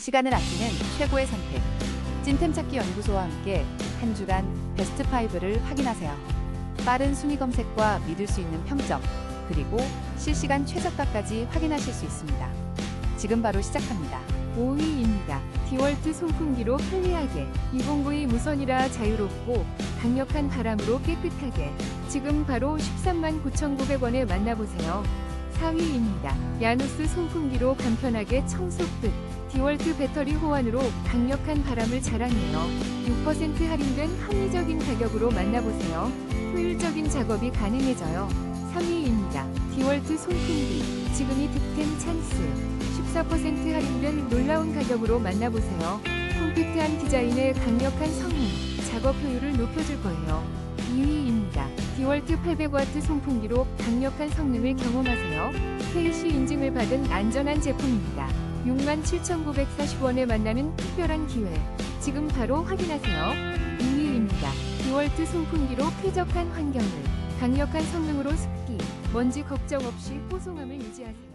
시간을 아끼는 최고의 선택. 찐템 찾기 연구소와 함께 한 주간 베스트 5를 확인하세요. 빠른 순위 검색과 믿을 수 있는 평점, 그리고 실시간 최저가까지 확인하실 수 있습니다. 지금 바로 시작합니다. 5위입니다. 디월트 송풍기로 편리하게 2092 무선이라 자유롭고 강력한 바람으로 깨끗하게 지금 바로 13만 9,900원에 만나보세요. 4위입니다. 야누스 송풍기로 간편하게 청소 끝 디월트 배터리 호환으로 강력한 바람을 자랑해요. 6% 할인된 합리적인 가격으로 만나보세요. 효율적인 작업이 가능해져요. 3위입니다. 디월트 송풍기 지금이 득템 찬스 14% 할인된 놀라운 가격으로 만나보세요. 컴팩트한 디자인에 강력한 성능, 작업 효율을 높여줄 거예요. 2위 입니다. 디월트 800W 송풍기로 강력한 성능을 경험하세요. KC 인증을 받은 안전한 제품입니다. 67,940원에 만나는 특별한 기회. 지금 바로 확인하세요. 2위입니다. 디월트 송풍기로 쾌적한 환경을 강력한 성능으로 습기, 먼지 걱정 없이 뽀송함을 유지하세요.